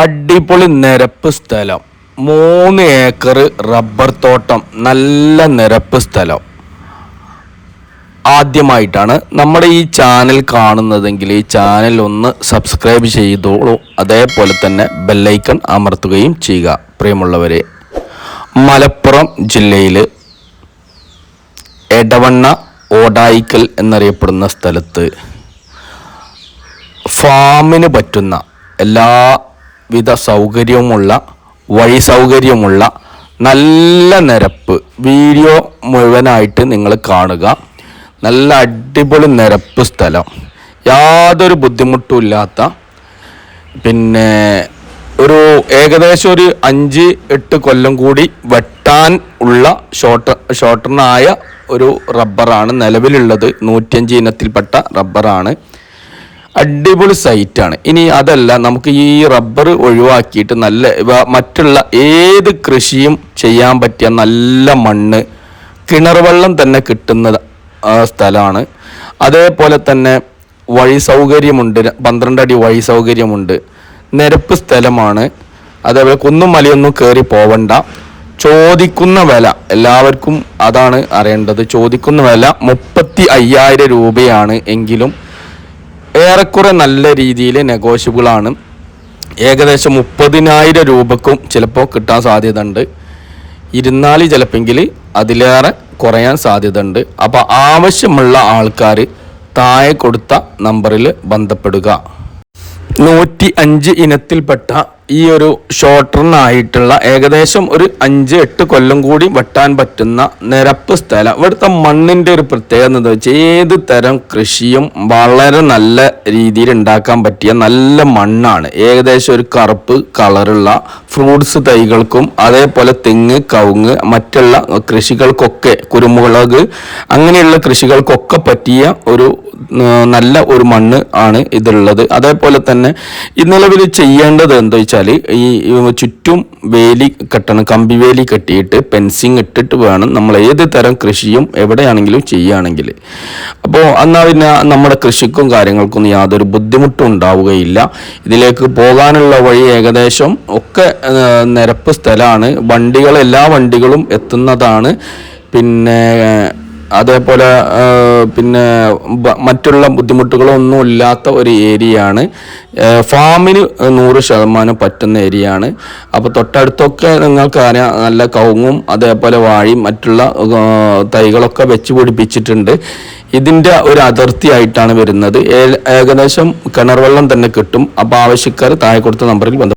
അടിപൊളി നിരപ്പ് സ്ഥലം. മൂന്ന് ഏക്കർ റബ്ബർ തോട്ടം. നല്ല നിരപ്പ് സ്ഥലം. ആദ്യമായിട്ടാണ് നമ്മുടെ ഈ ചാനൽ കാണുന്നതെങ്കിൽ ഈ ചാനൽ ഒന്ന് സബ്സ്ക്രൈബ് ചെയ്തോളൂ. അതേപോലെ തന്നെ ബെല്ലൈക്കൺ അമർത്തുകയും ചെയ്യുക. പ്രിയമുള്ളവരെ മലപ്പുറം ജില്ലയിൽ എടവണ്ണ ഓടായിക്കൽ എന്നറിയപ്പെടുന്ന സ്ഥലത്ത് ഫാമിന് പറ്റുന്ന എല്ലാവിധ സൗകര്യവുമുള്ള വഴി സൗകര്യമുള്ള നല്ല നിരപ്പ്. വീഡിയോ മുഴുവനായിട്ട് നിങ്ങൾ കാണുക. നല്ല അടിപൊളി നിരപ്പ് സ്ഥലം. യാതൊരു ബുദ്ധിമുട്ടും ഇല്ലാത്ത പിന്നെ ഒരു ഏകദേശം ഒരു അഞ്ച് എട്ട് കൊല്ലം കൂടി വെട്ടാൻ ഉള്ള ഷോർട്ട് ഷോർട്ടനായ ഒരു റബ്ബറാണ് നിലവിലുള്ളത് നൂറ്റിയഞ്ച് ഇനത്തിൽപ്പെട്ട റബ്ബറാണ് അടിപൊളി സൈറ്റാണ് ഇനി അതല്ല നമുക്ക് ഈ റബ്ബർ ഒഴിവാക്കിയിട്ട് നല്ല മറ്റുള്ള ഏത് കൃഷിയും ചെയ്യാൻ പറ്റിയ നല്ല മണ്ണ് കിണർ വെള്ളം തന്നെ കിട്ടുന്ന സ്ഥലമാണ്. അതേപോലെ തന്നെ വഴി സൗകര്യമുണ്ട് പന്ത്രണ്ട് അടി വഴി സൗകര്യമുണ്ട്. നിരപ്പ് സ്ഥലമാണ്. അതേപോലെ കുന്നും മലയൊന്നും കയറി പോവണ്ട. ചോദിക്കുന്ന വില എല്ലാവർക്കും അതാണ് അറിയേണ്ടത്. ചോദിക്കുന്ന വില മുപ്പത്തി അയ്യായിരം രൂപയാണ് എങ്കിലും ഏറെക്കുറെ നല്ല രീതിയിൽ നെഗോഷ്യബിളാണ്. ഏകദേശം മുപ്പതിനായിരം രൂപക്കും ചിലപ്പോൾ കിട്ടാൻ സാധ്യത ഉണ്ട് ഇരുന്നാൽ ചിലപ്പെങ്കിൽ അതിലേറെ കുറയാൻ സാധ്യത ഉണ്ട് അപ്പോൾ ആവശ്യമുള്ള ആൾക്കാർ താഴെ കൊടുത്ത നമ്പറിൽ ബന്ധപ്പെടുക. നൂറ്റി അഞ്ച് ഇനത്തിൽപ്പെട്ട ഈ ഒരു ഷോർട്ട് റൺ ആയിട്ടുള്ള ഏകദേശം ഒരു അഞ്ച് എട്ട് കൊല്ലം കൂടി വെട്ടാൻ പറ്റുന്ന നിരപ്പ് സ്ഥലം. ഇവിടുത്തെ മണ്ണിന്റെ ഒരു പ്രത്യേകത എന്താ വെച്ചാൽ ഏത് തരം കൃഷിയും വളരെ നല്ല രീതിയിൽ ഉണ്ടാക്കാൻ പറ്റിയ നല്ല മണ്ണാണ്. ഏകദേശം ഒരു കറുപ്പ് കളറുള്ള ഫ്രൂട്ട്സ് തൈകൾക്കും അതേപോലെ തെങ്ങ് കവുങ്ങ് മറ്റുള്ള കൃഷികൾക്കൊക്കെ കുരുമുളക് അങ്ങനെയുള്ള കൃഷികൾക്കൊക്കെ പറ്റിയ ഒരു നല്ല ഒരു മണ്ണ് ആണ് ഇതിലുള്ളത് അതേപോലെ തന്നെ നിലവിൽ ചെയ്യേണ്ടത് എന്താ വെച്ചാൽ ഈ ഈ ചുറ്റും വേലി കെട്ടണം കമ്പി വേലി കെട്ടിയിട്ട് പെൻസിങ് ഇട്ടിട്ട് വേണം നമ്മൾ ഏത് തരം കൃഷിയും എവിടെയാണെങ്കിലും ചെയ്യുകയാണെങ്കിൽ അപ്പോൾ എന്നാൽ പിന്നെ നമ്മുടെ കൃഷിക്കും കാര്യങ്ങൾക്കൊന്നും യാതൊരു ബുദ്ധിമുട്ടും ഉണ്ടാവുകയില്ല. ഇതിലേക്ക് പോകാനുള്ള വഴി ഏകദേശം ഒക്കെ നിരപ്പ് സ്ഥലമാണ്. വണ്ടികൾ എല്ലാ വണ്ടികളും എത്തുന്നതാണ്. പിന്നെ അതേപോലെ പിന്നെ മറ്റുള്ള ബുദ്ധിമുട്ടുകളൊന്നും ഇല്ലാത്ത ഒരു ഏരിയ ആണ് ഫാമിന് നൂറ് ശതമാനം പറ്റുന്ന ഏരിയ ആണ് അപ്പോൾ തൊട്ടടുത്തൊക്കെ നിങ്ങൾക്ക് അറിയാം നല്ല കവുങ്ങും അതേപോലെ വാഴയും മറ്റുള്ള തൈകളൊക്കെ വെച്ച് പിടിപ്പിച്ചിട്ടുണ്ട്. ഇതിന്റെ ഒരു അതിർത്തി ആയിട്ടാണ് വരുന്നത് ഏകദേശം കിണർ വെള്ളം തന്നെ കിട്ടും. അപ്പോൾ ആവശ്യക്കാർ താഴെ കൊടുത്ത നമ്പറിൽ ബന്ധം